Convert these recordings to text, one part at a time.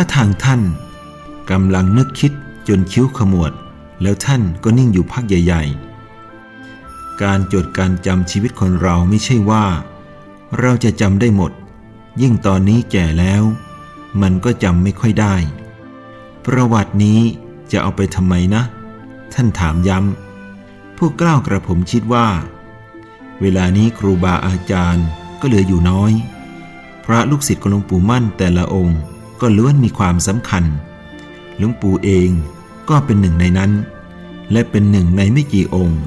ถ้าทางท่านกำลังนึกคิดจนคิ้วขมวด แล้วท่านก็นิ่งอยู่พักใหญ่ ๆ การจดการจำชีวิตคนเราไม่ใช่ว่า เราจะจำได้หมด ยิ่งตอนนี้แก่แล้ว มันก็จำไม่ค่อยได้ ประวัตินี้จะเอาไปทำไมนะ ท่านถามย้ำพวกกล้าวกระผมคิดว่า เวลานี้ครูบาอาจารย์ก็เหลืออยู่น้อย พระลูกศิษย์ของหลวงปู่มั่นแต่ละองค์ ก็ล้วนมีความสำคัญ หลวงปู่เองก็เป็นหนึ่งในนั้น และเป็นหนึ่งในไม่กี่องค์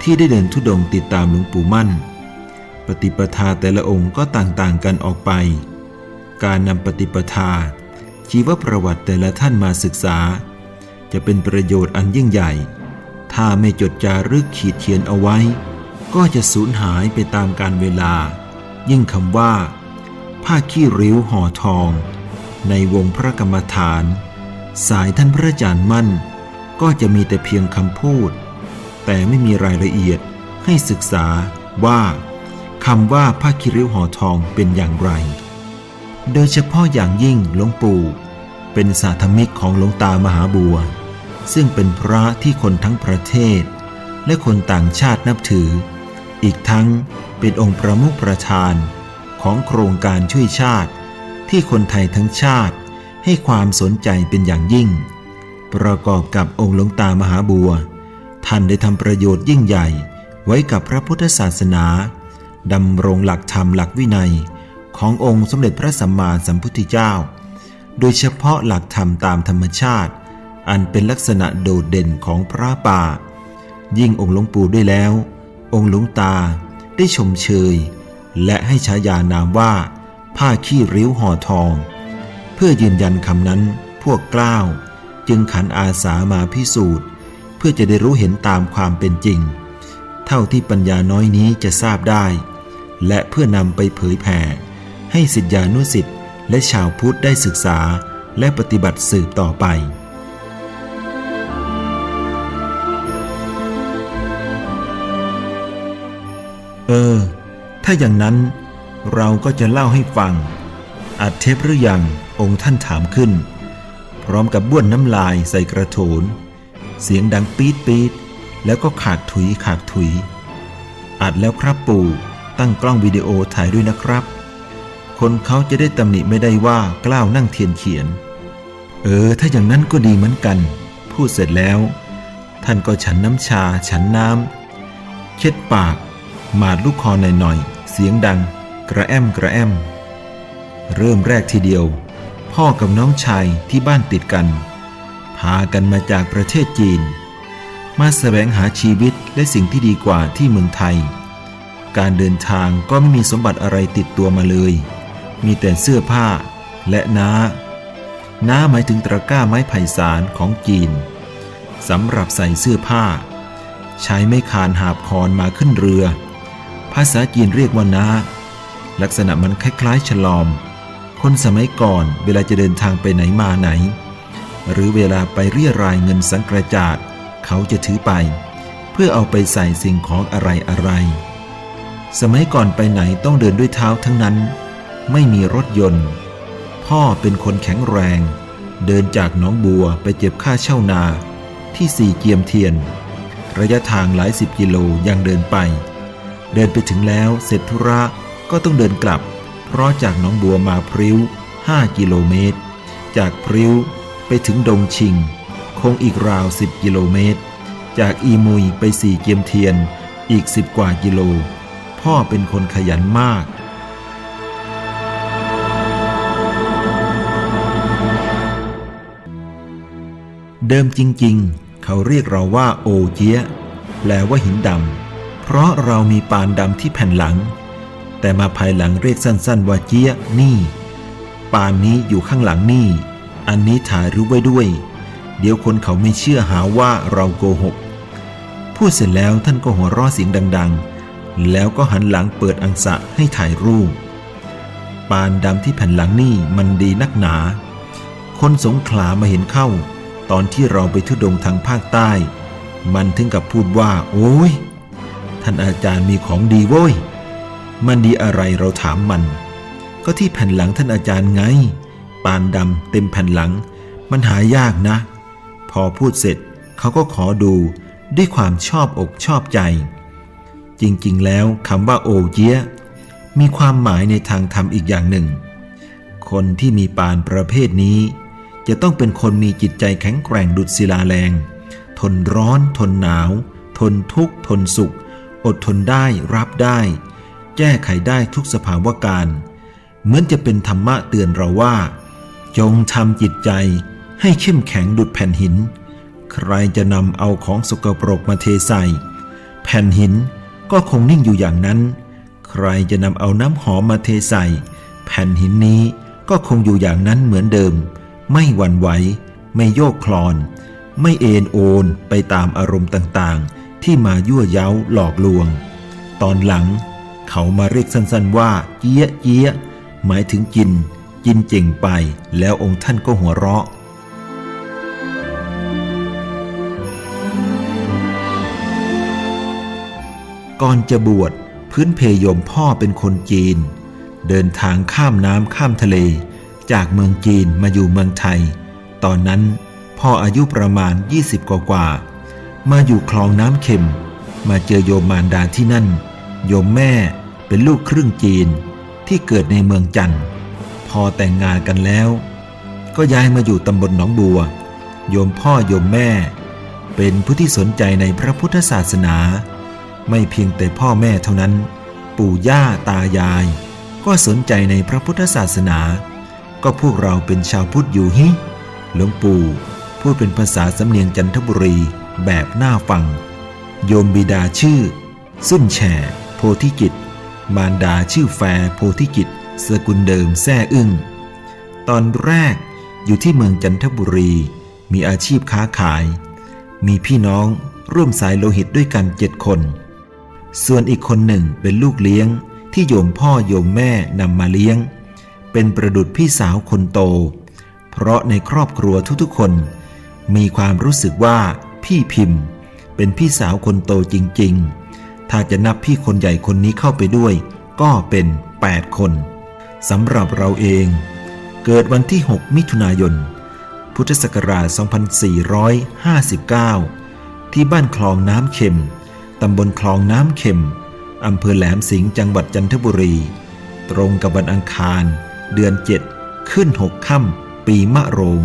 ที่ได้เดินทุดงติดตามหลวงปู่มั่น ปฏิปทาแต่ละองค์ก็ต่างๆกันออกไป การนำปฏิปทา ชีวประวัติแต่ละท่านมาศึกษา จะเป็นประโยชน์อันยิ่งใหญ่ ถ้าไม่จดจารึกขีดเขียนเอาไว้ ก็จะสูญหายไปตามกาลเวลา ยิ่งคำว่า ผ้าขี้ริ้วห่อทอง ในวงพระกรรมฐาน สายท่านพระอาจารย์มั่น ก็จะมีแต่เพียงคำพูด แต่ไม่มีรายละเอียดให้ศึกษาว่าคำว่าผ้าขี้ริ้วห่อทองเป็นอย่างไร โดยเฉพาะอย่างยิ่งหลวงปู่เป็นสาธมิกของหลวงตามหาบัว ซึ่งเป็นพระที่คนทั้งประเทศ และคนต่างชาตินับถือ อีกทั้งเป็นองค์ประมุขประธานของโครงการช่วยชาติ ที่คนไทยทั้งชาติให้ความสนใจเป็นอย่างยิ่ง ประกอบกับองค์หลวงตามหาบัว ท่านได้ทำประโยชน์ยิ่งใหญ่ไว้กับพระพุทธศาสนาดำรงหลักธรรมหลักวินัย ขององค์สมเด็จพระสัมมาสัมพุทธเจ้า โดยเฉพาะหลักธรรมตามธรรมชาติ อันเป็นลักษณะโดดเด่นของพระป่า ยิ่งองค์หลวงปู่ด้วยแล้ว องค์หลวงตาได้ชมเชย และให้ฉายานามว่า ผ้าขี้ริ้วห่อทอง เพื่อยืนยันคำนั้นพวกกล้าวจึงขันอาสามาพิสูจน์ เพื่อจะได้รู้เห็นตามความเป็นจริง เท่าที่ปัญญาน้อยนี้จะทราบได้ และเพื่อนำไปเผยแผ่ ให้สิทธิานุสิทธิ์และชาวพุทธได้ศึกษาและปฏิบัติสืบต่อไปเออ ถ้าอย่างนั้น เราก็จะเล่าให้ฟัง อัดเทปหรือยังองค์ท่านถามขึ้น พร้อมกับบ้วนน้ำลายใส่กระโถน เสียงดังปี๊ดปี๊ดแล้วก็ขากถุยขากถุย อัดแล้วครับปู่ตั้งกล้องวิดีโอถ่ายด้วยนะครับ คนเขาจะได้ตำหนิไม่ได้ว่ากล้าวนั่งเทียนเขียน เออ ถ้าอย่างนั้นก็ดีเหมือนกัน พูดเสร็จแล้ว ท่านก็ฉันน้ำชา ฉันน้ำเช็ดปาก หมาดลูกคอหน่อยๆเสียงดัง กระแอมกระแอม เริ่มแรกทีเดียว พ่อกับน้องชายที่บ้านติดกัน พากันมาจากประเทศจีน มาแสวงหาชีวิตและสิ่งที่ดีกว่าที่เมืองไทย การเดินทางก็ไม่มีสมบัติอะไรติดตัวมาเลย มีแต่เสื้อผ้าและน้า น้าหมายถึงตะกร้าไม้ไผ่สารของจีนสำหรับใส่เสื้อผ้า ใช้ไม้คานหาบคอนมาขึ้นเรือ ภาษาจีนเรียกว่าน้า ลักษณะมันคล้ายๆฉลอม คนสมัยก่อนเวลาจะเดินทางไปไหนมาไหน หรือเวลาไปเรียรายเงินสังกระจาดเขาจะถือไป เพื่อเอาไปใส่สิ่งของอะไรอะไร สมัยก่อนไปไหนต้องเดินด้วยเท้าทั้งนั้น ไม่มีรถยนต์ พ่อเป็นคนแข็งแรง เดินจากหนองบัวไปเจ็บค่าเช่านาที่สี่เกียมเทียน ระยะทางหลายสิบกิโลยังเดินไป เดินไปถึงแล้วเสร็จธุระ ก็ต้องเดินกลับ เพราะจากหนองบัวมาพริ้ว 5 กิโลเมตร จากพริ้วไปถึงดงชิง คงอีกราว 10 กิโลเมตร จากอีมุยไปสี่เกียมเทียนอีก 10 กว่ากิโล พ่อเป็นคนขยันมากเดิมจริงๆ เขาเรียกเราว่าโอเจียแปลว่าหินดำ เพราะเรามีปานดำที่แผ่นหลัง แต่มาภายหลังเรียกสั้นๆว่าเจียนี่ ปานนี้อยู่ข้างหลังนี่ อันนี้ถ่ายรู้ไว้ด้วย เดี๋ยวคนเขาไม่เชื่อหาว่าเราโกหก พูดเสร็จแล้วท่านก็หัวเราะเสียงดัง ๆ แล้วก็หันหลังเปิดอังสะให้ถ่ายรูป ปานดำที่แผ่นหลังนี่มันดีนักหนา คนสงขลามาเห็นเข้า ตอนที่เราไปทุดงทางภาคใต้ มันถึงกับพูดว่า โอ้ยท่านอาจารย์มีของดีโว้ย มันดีอะไรเราถามมัน ก็ที่แผ่นหลังท่านอาจารย์ไง ปานดำเต็มแผ่นหลัง มันหายากนะ พอพูดเสร็จเขาก็ขอดูด้วยความชอบอกชอบใจ จริงๆ แล้วคำว่าโอเยะมีความหมายในทางธรรมอีกอย่างหนึ่ง คนที่มีปานประเภทนี้ จะต้องเป็นคนมีจิตใจแข็งแกร่งดุจศิลาแรง ทนร้อน ทนหนาว ทนทุกข์ ทนสุข อดทนได้รับได้ แก้ไขได้ทุกสภาวะการ เหมือนจะเป็นธรรมะเตือนเราว่า จงทำจิตใจให้เข้มแข็งดุดแผ่นหิน ใครจะนำเอาของสกปรกมาเทใส่ แผ่นหินก็คงนิ่งอยู่อย่างนั้น ใครจะนำเอาน้ำหอมมาเทใส่ แผ่นหินนี้ก็คงอยู่อย่างนั้นเหมือนเดิม ไม่หวั่นไหว ไม่โยกคลอน ไม่เอ็นโอนไปตามอารมณ์ต่างๆ ที่มายั่วเย้าหลอกลวง ตอนหลัง เขามาเรียกสั้นๆว่าเจี๊ยเจี๊ยหมายถึงกิน กินเจ่งไป แล้วองค์ท่านก็หัวเราะ ก่อนจะบวชพื้นเพยมพ่อเป็นคนจีน เดินทางข้ามน้ำข้ามทะเล จากเมืองจีนมาอยู่เมืองไทย ตอนนั้นพ่ออายุประมาณ 20 กว่ากว่า มาอยู่คลองน้ำเข็ม มาเจอโยมมารดาที่นั่น โยมแม่ เป็นลูกครึ่งจีนที่เกิดในเมืองจันทร์พอแต่งงานกันแล้ว ก็ย้ายมาอยู่ตำบลหนองบัว โยมพ่อโยมแม่ เป็นผู้ที่สนใจในพระพุทธศาสนา ไม่เพียงแต่พ่อแม่เท่านั้น ปู่ย่าตายาย ก็สนใจในพระพุทธศาสนา ก็พวกเราเป็นชาวพุทธอยู่ฮิหลวงปู่พูดเป็นภาษาสำเนียงจันทบุรีแบบน่าฟัง โยมบิดาชื่อ สุนแฉโพธิกิจ มารดาชื่อแฟโพธิกิจ สกุลเดิมแซ่อึ้ง ตอนแรกอยู่ที่เมืองจันทบุรี มีอาชีพค้าขาย มีพี่น้องร่วมสายโลหิตด้วยกันเจ็ดคน ส่วนอีกคนหนึ่งเป็นลูกเลี้ยงที่โยมพ่อโยมแม่นำมาเลี้ยง เป็นประดุดพี่สาวคนโต เพราะในครอบครัวทุกๆคน มีความรู้สึกว่าพี่พิมพ์ เป็นพี่สาวคนโตจริง ๆ ถ้าจะนับพี่คนใหญ่คนนี้เข้าไปด้วย ก็เป็น 8 คนสำหรับเราเอง เกิดวันที่ 6 มิถุนายน พุทธศักราช 2459 ที่บ้านคลองน้ำเข็ม ตำบลคลองน้ำเข็ม อำเภอแหลมสิงห์จังหวัดจันทบุรี ตรงกับวันอังคาร เดือน 7 ขึ้น 6 ค่ำ ปีมะโรง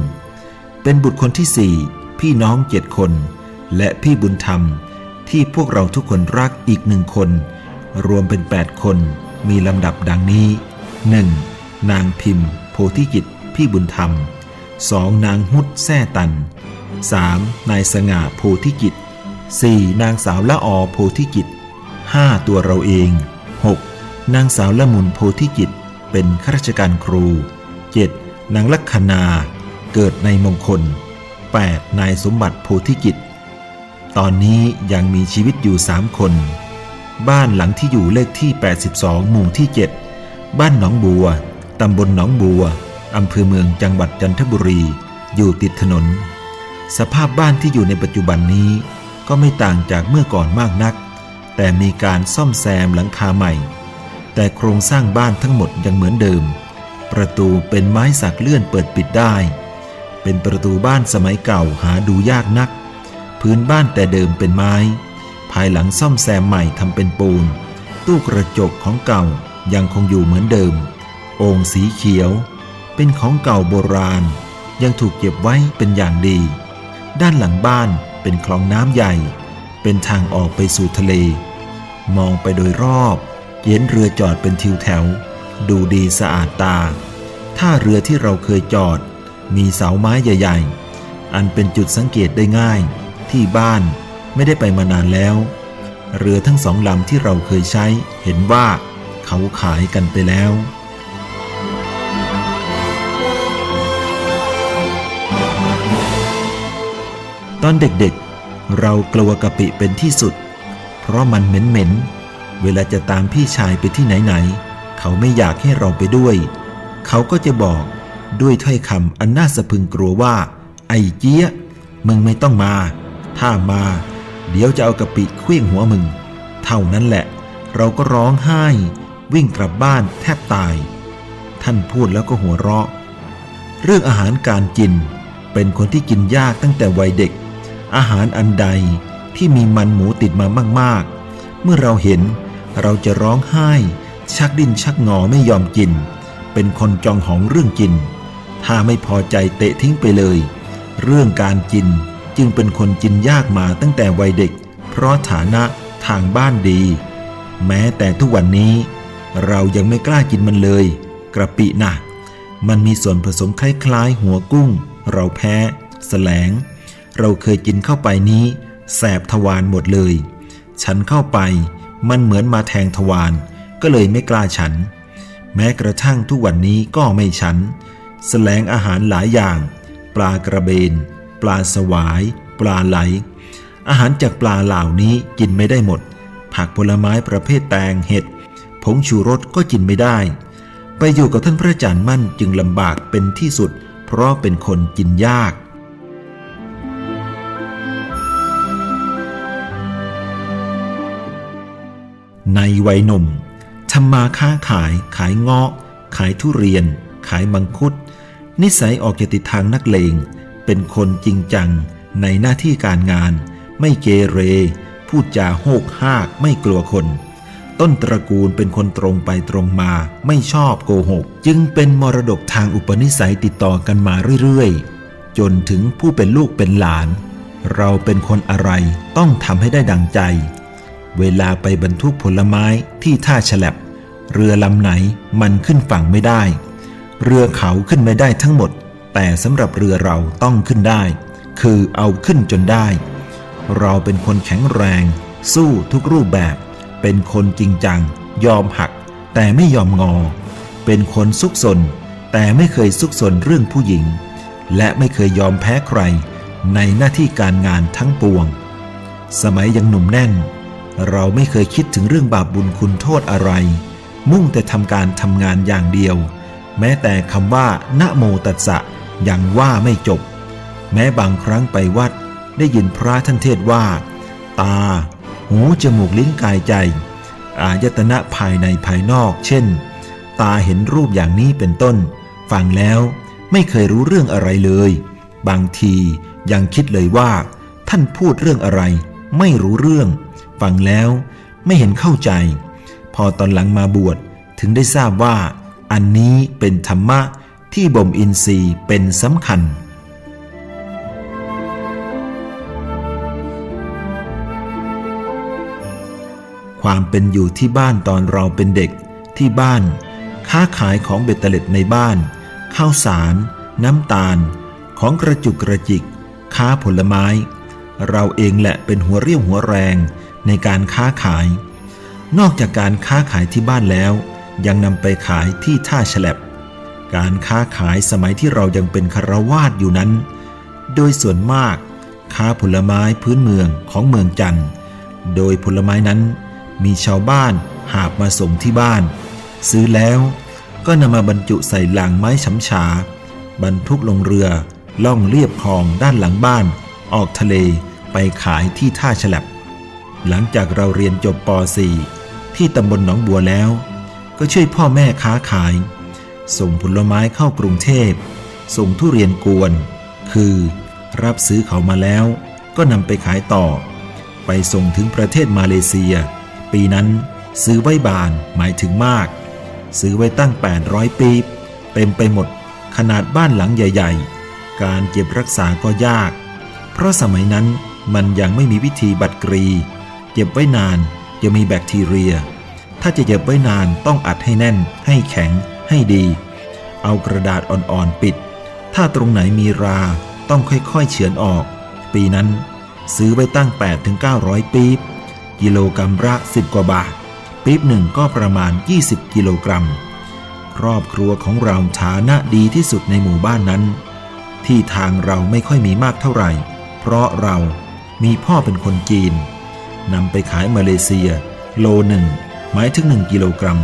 เป็นบุตรคนที่สี่พี่น้องเจ็ดคน และพี่บุญธรรม ที่พวกเราทุกคนรักอีกหนึ่งคน รวมเป็น 8 คนมีลำดับดังนี้ 1. นางพิมพ์ โพธิกิจ พี่บุญธรรม 2. นางฮุดแซ่ตัน 3. นายสง่าโพธิกิจ 4. นางสาวละออโพธิกิจ 5. ตัวเราเอง 6. นางสาวละมุนโพธิกิจ เป็นข้าราชการครู 7. นางลัคนาเกิดในมงคล 8. นายสมบัติโพธิกิจ ตอนนี้ยังมีชีวิตอยู่สามคน บ้านหลังที่อยู่เลขที่ 82 หมู่ที่ 7 บ้านหนองบัว ตำบลหนองบัว อำเภอเมืองจังหวัดจันทบุรี อยู่ติดถนน สภาพบ้านที่อยู่ในปัจจุบันนี้ก็ไม่ต่างจากเมื่อก่อนมากนัก แต่มีการซ่อมแซมหลังคาใหม่ แต่โครงสร้างบ้านทั้งหมดยังเหมือนเดิม ประตูเป็นไม้สักเลื่อนเปิดปิดได้ เป็นประตูบ้านสมัยเก่าหาดูยากนัก พื้นบ้านแต่เดิมเป็นไม้ ภายหลังซ่อมแซมใหม่ทำเป็นปูน ตู้กระจกของเก่ายังคงอยู่เหมือนเดิม โอ่งสีเขียว เป็นของเก่าโบราณ ยังถูกเก็บไว้เป็นอย่างดี ด้านหลังบ้านเป็นคลองน้ำใหญ่ เป็นทางออกไปสู่ทะเล มองไปโดยรอบเห็นเรือจอดเป็นทิวแถว ดูดีสะอาดตา ท่าเรือที่เราเคยจอด มีเสาไม้ใหญ่ ๆ อันเป็นจุดสังเกตได้ง่าย ที่บ้านไม่ได้ไปมานานแล้ว เรือทั้งสองลำที่เราเคยใช้เห็นว่าเขาขายกันไปแล้วตอนเด็กๆ เรากลัวกะปิเป็นที่สุด เพราะมันเหม็นๆ เวลาจะตามพี่ชายไปที่ไหนๆ เขาไม่อยากให้เราไปด้วย เขาก็จะบอกด้วยถ้อยคำอันน่าสะพรึงกลัวว่า ไอ้เจี๊ยมึงไม่ต้องมา ถ้ามา เดี๋ยวจะเอากะปิเคลื่องหัวมึง เท่านั้นแหละ เราก็ร้องไห้ วิ่งกลับบ้านแทบตาย ท่านพูดแล้วก็หัวเราะ เรื่องอาหารการกิน เป็นคนที่กินยากตั้งแต่วัยเด็ก อาหารอันใดที่มีมันหมูติดมามากๆ เมื่อเราเห็นเราจะร้องไห้ ชักดิ้นชักงอไม่ยอมกิน เป็นคนจองหองเรื่องกิน ถ้าไม่พอใจเตะทิ้งไปเลย เรื่องการกิน จึงเป็นคนกินยากมาตั้งแต่วัยเด็ก เพราะฐานะทางบ้านดี แม้แต่ทุกวันนี้ เรายังไม่กล้ากินมันเลย กระปินะมันมีส่วนผสมคล้ายๆ หัวกุ้ง เราแพ้แสลง เราเคยกินเข้าไปนี้ แสบทวารหมดเลย ฉันเข้าไปมันเหมือนมาแทงทวารก็เลยไม่กล้าฉัน แม้กระทั่งทุกวันนี้ก็ไม่ฉัน แสลงอาหารหลายอย่าง ปลากระเบน ปลาสวาย ปลาไหล อาหารจากปลาเหล่านี้กินไม่ได้หมด ผักผลไม้ประเภทแตงเห็ดผงชูรสก็กินไม่ได้ ไปอยู่กับท่านพระอาจารย์มั่นจึงลำบากเป็นที่สุด เพราะเป็นคนกินยากในวัยหนุ่มทำมาค้าขาย ขายเงาะ ขายทุเรียน ขายมังคุด นิสัยออกจะติดทางนักเลง เป็นคนจริงจังในหน้าที่การงาน ไม่เกเร พูดจาโหกหากไม่กลัวคน ต้นตระกูลเป็นคนตรงไปตรงมา ไม่ชอบโกหก จึงเป็นมรดกทางอุปนิสัยติดต่อกันมาเรื่อยๆ จนถึงผู้เป็นลูกเป็นหลาน เราเป็นคนอะไรต้องทำให้ได้ดังใจ เวลาไปบรรทุกผลไม้ที่ท่าฉลับ เรือลำไหนมันขึ้นฝั่งไม่ได้ เรือเขาขึ้นไม่ได้ทั้งหมด แต่สำหรับเรือเราต้องขึ้นได้ คือเอาขึ้นจนได้ เราเป็นคนแข็งแรง สู้ทุกรูปแบบ เป็นคนจริงจัง ยอมหัก แต่ไม่ยอมงอ เป็นคนซุกซนแต่ไม่เคยซุกซนเรื่องผู้หญิง และไม่เคยยอมแพ้ใคร ในหน้าที่การงานทั้งปวง สมัยยังหนุ่มแน่น เราไม่เคยคิดถึงเรื่องบาปบุญคุณโทษอะไร มุ่งแต่ทำการทำงานอย่างเดียว แม้แต่คำว่านะโมตัสสะ ยังว่าไม่จบ แม้บางครั้งไปวัดได้ยินพระท่านเทศว่า ตา หู จมูก ลิ้นกายใจ อายตนะภายในภายนอก เช่น ตาเห็นรูปอย่างนี้เป็นต้น ฟังแล้วไม่เคยรู้เรื่องอะไรเลย บางทียังคิดเลยว่า ท่านพูดเรื่องอะไร ไม่รู้เรื่อง ฟังแล้วไม่เห็นเข้าใจ พอตอนหลังมาบวชถึงได้ทราบว่า อันนี้เป็นธรรมะ ที่บ่มอินทรีย์เป็นสำคัญ ความเป็นอยู่ที่บ้านตอนเราเป็นเด็กที่บ้าน ค้าขายของเบ็ดเตล็ดในบ้าน ข้าวสาร น้ำตาล ของกระจุกกระจิก ค้าผลไม้ เราเองแหละเป็นหัวเรี่ยวหัวแรงในการค้าขาย นอกจากการค้าขายที่บ้านแล้ว ยังนำไปขายที่ท่าฉลับ การค้าขายสมัยที่เรายังเป็นคารวาสอยู่นั้น โดยส่วนมากค้าผลไม้พื้นเมืองของเมืองจันทร์โดยผลไม้นั้นมีชาวบ้านหาบมาส่งที่บ้าน ซื้อแล้วก็นำมาบรรจุใส่หลังไม้ฉำฉา บรรทุกลงเรือล่องเลียบคลองด้านหลังบ้าน ออกทะเลไปขายที่ท่าฉลับ หลังจากเราเรียนจบป .4 ที่ตำบลหนองบัวแล้ว ก็ช่วยพ่อแม่ค้าขาย ส่งผลไม้เข้ากรุงเทพ ส่งทุเรียนกวน คือ รับซื้อเขามาแล้ว ก็นำไปขายต่อ ไปส่งถึงประเทศมาเลเซีย ปีนั้นซื้อไว้บานหมายถึงมาก ซื้อไว้ตั้ง 800 ปีเต็มไปหมดขนาดบ้านหลังใหญ่ ๆ การเก็บรักษาก็ยาก เพราะสมัยนั้นมันยังไม่มีวิธีบัตรกรี เก็บไว้นานจะมีแบคทีเรีย ถ้าจะเก็บไว้นานต้องอัดให้แน่นให้แข็ง ให้ดี เอากระดาษอ่อนๆปิด ถ้าตรงไหนมีราต้องค่อยๆเฉือนออก ปีนั้นซื้อไว้ตั้ง 8-900 ปีบกิโลกรัมละ 10 กว่าบาท ปี๊บหนึ่งก็ประมาณ 20 กิโลกรัม ครอบครัวของเราฐานะดีที่สุดในหมู่บ้านนั้น ที่ทางเราไม่ค่อยมีมากเท่าไหร่ เพราะเรามีพ่อเป็นคนจีนนำไปขายมาเลเซีย โลหนึ่งหมายถึง 1 กิโลกรัม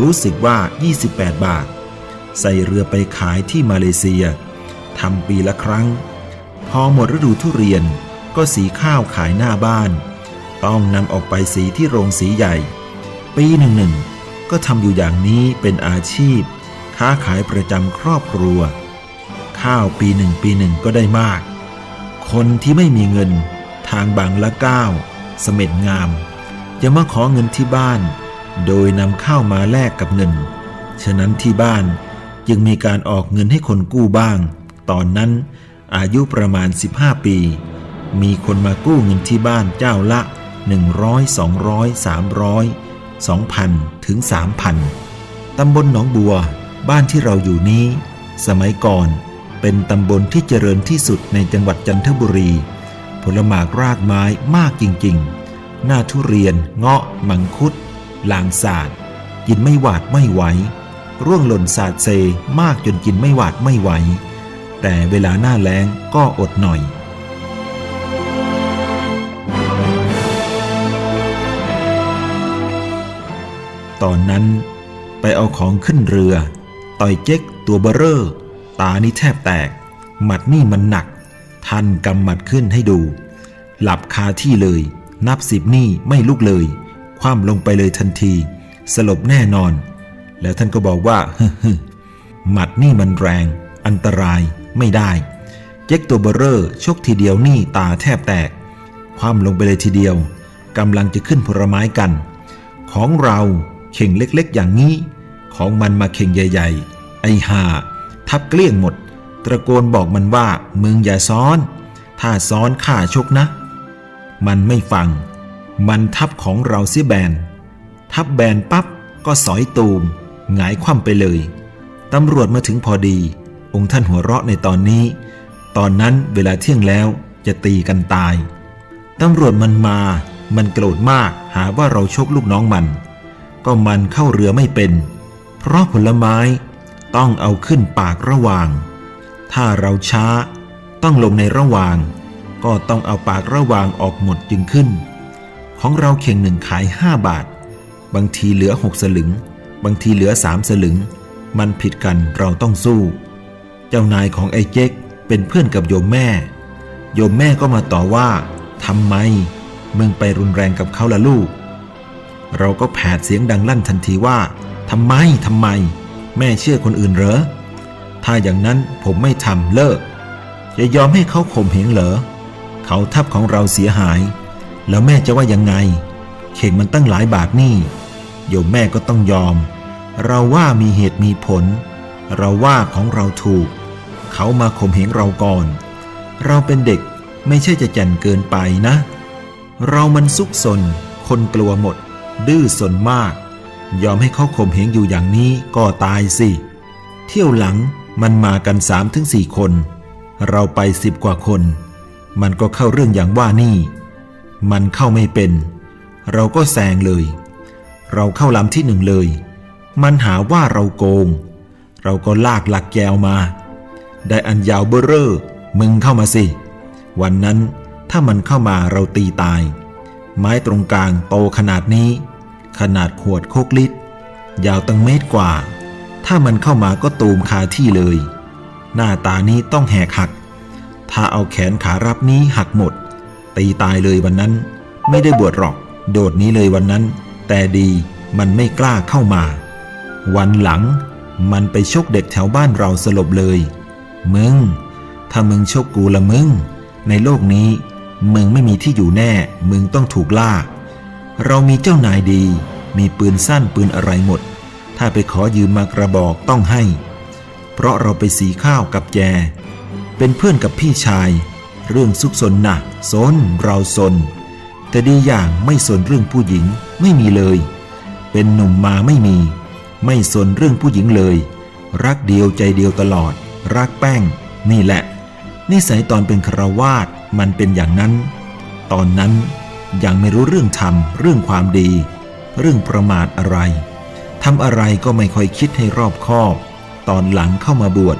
รู้สึกว่า 28 บาท ใส่เรือไปขายที่มาเลเซียทำปีละครั้ง พอหมดฤดูทุเรียนก็สีข้าวขายหน้าบ้าน ต้องนำออกไปสีที่โรงสีใหญ่ ปีหนึ่งหนึ่งก็ทำอยู่อย่างนี้เป็นอาชีพ ค้าขายประจำครอบครัว ข้าวปีหนึ่งปีหนึ่งก็ได้มาก คนที่ไม่มีเงินทางบางละก้าวเสม็ดงามจะมาขอเงินที่บ้าน โดยนำข้าวมาแลกกับเงิน ฉะนั้นที่บ้านจึงมีการออกเงินให้คนกู้บ้าง ตอนนั้นอายุประมาณ 15 ปี มีคนมากู้เงินที่บ้านเจ้าละ 100 200 300 2,000 ถึง 3,000 ตำบลหนองบัว บ้านที่เราอยู่นี้ สมัยก่อนเป็นตำบลที่เจริญที่สุดในจังหวัดจันทบุรี ผลหมากรากไม้มากจริงๆ หน้าทุเรียน เงาะ มังคุด ลางสาดกินไม่หวาดไม่ไหว ร่วงหล่นสาดเซมากจนกินไม่หวาดไม่ไหว แต่เวลาหน้าแล้งก็อดหน่อยตอนนั้นไปเอาของขึ้นเรือ ต่อยเจ๊กตัวเบอเร่อตานี่แทบแตก หมัดนี่มันหนัก ท่านกำหมัดขึ้นให้ดู หลับคาที่เลย นับสิบนี่ไม่ลุกเลย ว่ำลงไปเลยทันที สลบแน่นอน แล้วท่านก็บอกว่าฮึหมัดนี่มันแรง อันตรายไม่ได้ เจ๊กตัวเบอเร่อชกทีเดียวนี่ตาแทบแตก คว่ำลงไปเลยทีเดียวกำลังจะขึ้นผลไม้กัน ของเราเข่งเล็กๆ อย่างนี้ ของมันมาเข่งใหญ่ ๆ ไอห่า ทับเกลี้ยงหมด ตะโกนบอกมันว่ามึงอย่าซ้อน ถ้าซ้อนข้าชกนะ มันไม่ฟัง มันทับของเราเสียแบน ทับแบนปั๊บก็สอยตูม หงายคว่ำไปเลย ตำรวจมาถึงพอดี องค์ท่านหัวเราะในตอนนี้ ตอนนั้นเวลาเที่ยงแล้วจะตีกันตาย ตำรวจมันมา มันโกรธมากหาว่าเราชกลูกน้องมัน ก็มันเข้าเรือไม่เป็น เพราะผลไม้ต้องเอาขึ้นปากระหว่าง ถ้าเราช้าต้องลงในระหว่าง ก็ต้องเอาปากระหว่างออกหมดจึงขึ้น ของเราเข่งหนึ่งขาย 5 บาท บางทีเหลือ 6 สลึง บางทีเหลือ 3 สลึง มันผิดกันเราต้องสู้ เจ้านายของไอ้เจ๊กเป็นเพื่อนกับโยมแม่ โยมแม่ก็มาต่อว่าทำไมมึงไปรุนแรงกับเขาละลูก เราก็แผดเสียงดังลั่นทันทีว่าทำไมทำไม แม่เชื่อคนอื่นเหรอ ถ้าอย่างนั้นผมไม่ทำเลิก จะยอมให้เขาข่มเหงเหรอ เขาทับของเราเสียหาย แล้วแม่จะว่ายังไง เข่งมันตั้งหลายบาทนี่โยมแม่ก็ต้องยอม เราว่ามีเหตุมีผล เราว่าของเราถูก เขามาข่มเหงเราก่อน เราเป็นเด็กไม่ใช่จะจันเกินไปนะ เรามันซุกซนคนกลัวหมด ดื้อสนมาก ยอมให้เขาข่มเหงอยู่อย่างนี้ก็ตายสิ เที่ยวหลังมันมากันสามถึงสี่คน เราไปสิบกว่าคน มันก็เข้าเรื่องอย่างว่านี่ มันเข้าไม่เป็น เราก็แซงเลย เราเข้าลำที่หนึ่งเลย มันหาว่าเราโกง เราก็ลากหลักแกวมา ได้อันยาวเบ้อเร่อมึงเข้ามาสิ วันนั้นถ้ามันเข้ามาเราตีตาย ไม้ตรงกลางโตขนาดนี้ ขนาดขวดโคกลิตร ยาวตั้งเมตรกว่า ถ้ามันเข้ามาก็ตูมคาที่เลย หน้าตานี้ต้องแหกหัก ถ้าเอาแขนขารับนี้หักหมด ตีตายเลยวันนั้น ไม่ได้บวชหรอก โดดนี้เลยวันนั้น แต่ดีมันไม่กล้าเข้ามา วันหลังมันไปชกเด็กแถวบ้านเราสลบเลย มึง ถ้ามึงชกกูละมึง ในโลกนี้ มึงไม่มีที่อยู่แน่ มึงต้องถูกล่า เรามีเจ้านายดี มีปืนสั้นปืนอะไรหมด ถ้าไปขอยืมมากระบอกต้องให้ เพราะเราไปสีข้าวกับแจเป็นเพื่อนกับพี่ชาย เรื่องซุกซนนะซนเราซน แต่ดีอย่างไม่สนเรื่องผู้หญิงไม่มีเลย เป็นหนุ่มมาไม่มี ไม่สนเรื่องผู้หญิงเลย รักเดียวใจเดียวตลอด รักแป้ง นี่แหละ นิสัยตอนเป็นคราวาสมันเป็นอย่างนั้น ตอนนั้นยังไม่รู้เรื่องธรรมเรื่องความดี เรื่องประมาทอะไรทำอะไรก็ไม่ค่อยคิดให้รอบคอบ ตอนหลังเข้ามาบวช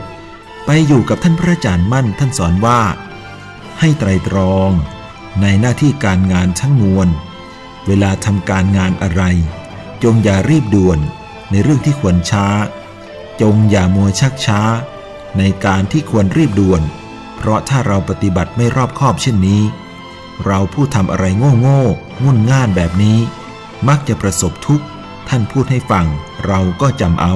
ไปอยู่กับท่านพระอาจารย์มั่นท่านสอนว่า ให้ไตรตรอง ในหน้าที่การงานทั้งมวล เวลาทำการงานอะไร จงอย่ารีบด่วนในเรื่องที่ควรช้า จงอย่ามัวชักช้า ในการที่ควรรีบด่วน เพราะถ้าเราปฏิบัติไม่รอบคอบเช่นนี้ เราผู้ทำอะไรโง่โง่งุ่นง่านแบบนี้ มักจะประสบทุกข์ท่านพูดให้ฟังเราก็จำเอา